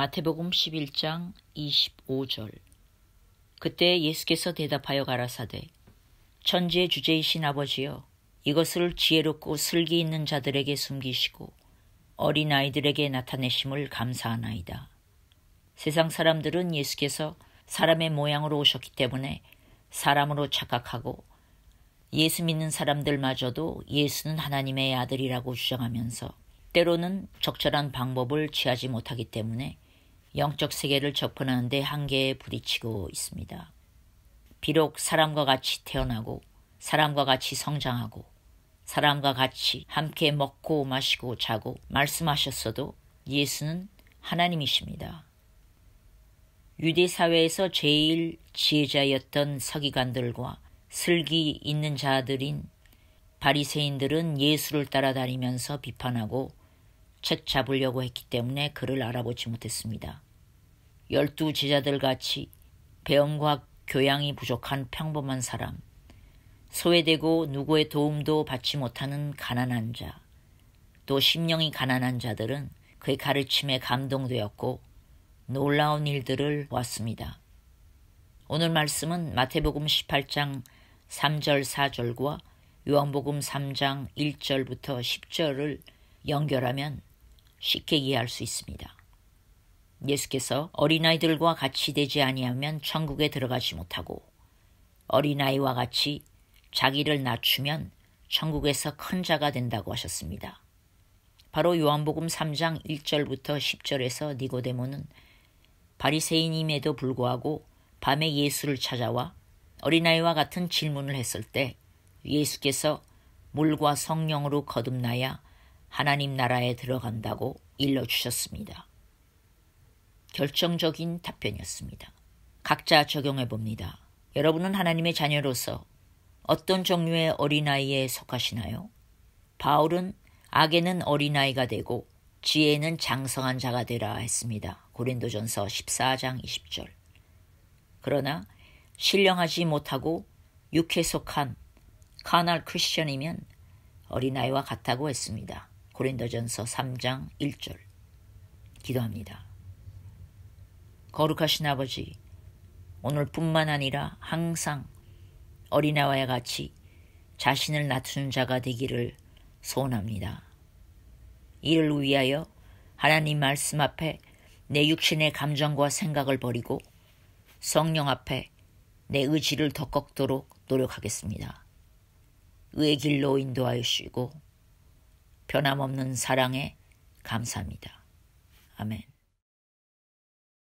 마태복음 11장 25절 그때 예수께서 대답하여 가라사대 천지의 주제이신 아버지여 이것을 지혜롭고 슬기 있는 자들에게 숨기시고 어린아이들에게 나타내심을 감사하나이다. 세상 사람들은 예수께서 사람의 모양으로 오셨기 때문에 사람으로 착각하고 예수 믿는 사람들마저도 예수는 하나님의 아들이라고 주장하면서 때로는 적절한 방법을 취하지 못하기 때문에 영적 세계를 접근하는데 한계에 부딪히고 있습니다. 비록 사람과 같이 태어나고 사람과 같이 성장하고 사람과 같이 함께 먹고 마시고 자고 말씀하셨어도 예수는 하나님이십니다. 유대 사회에서 제일 지혜자였던 서기관들과 슬기 있는 자들인 바리새인들은 예수를 따라다니면서 비판하고 책 잡으려고 했기 때문에 그를 알아보지 못했습니다. 열두 제자들 같이 배움과 교양이 부족한 평범한 사람, 소외되고 누구의 도움도 받지 못하는 가난한 자, 또 심령이 가난한 자들은 그의 가르침에 감동되었고 놀라운 일들을 보았습니다. 오늘 말씀은 마태복음 18장 3절 4절과 요한복음 3장 1절부터 10절을 연결하면 쉽게 이해할 수 있습니다. 예수께서 어린아이들과 같이 되지 아니하면 천국에 들어가지 못하고 어린아이와 같이 자기를 낮추면 천국에서 큰 자가 된다고 하셨습니다. 바로 요한복음 3장 1절부터 10절에서 니고데모는 바리새인임에도 불구하고 밤에 예수를 찾아와 어린아이와 같은 질문을 했을 때 예수께서 물과 성령으로 거듭나야 하나님 나라에 들어간다고 일러 주셨습니다. 결정적인 답변이었습니다. 각자 적용해 봅니다. 여러분은 하나님의 자녀로서 어떤 종류의 어린아이에 속하시나요? 바울은 악에는 어린아이가 되고 지혜는 장성한 자가 되라 했습니다. 고린도전서 14장 20절. 그러나 신령하지 못하고 육해 속한 카날 크리스천이면 어린아이와 같다고 했습니다. 고린도전서 3장 1절. 기도합니다. 거룩하신 아버지, 오늘뿐만 아니라 항상 어린아이와 같이 자신을 낮추는 자가 되기를 소원합니다. 이를 위하여 하나님 말씀 앞에 내 육신의 감정과 생각을 버리고 성령 앞에 내 의지를 더 꺾도록 노력하겠습니다. 의의 길로 인도하여 주시고 변함없는 사랑에 감사합니다. 아멘.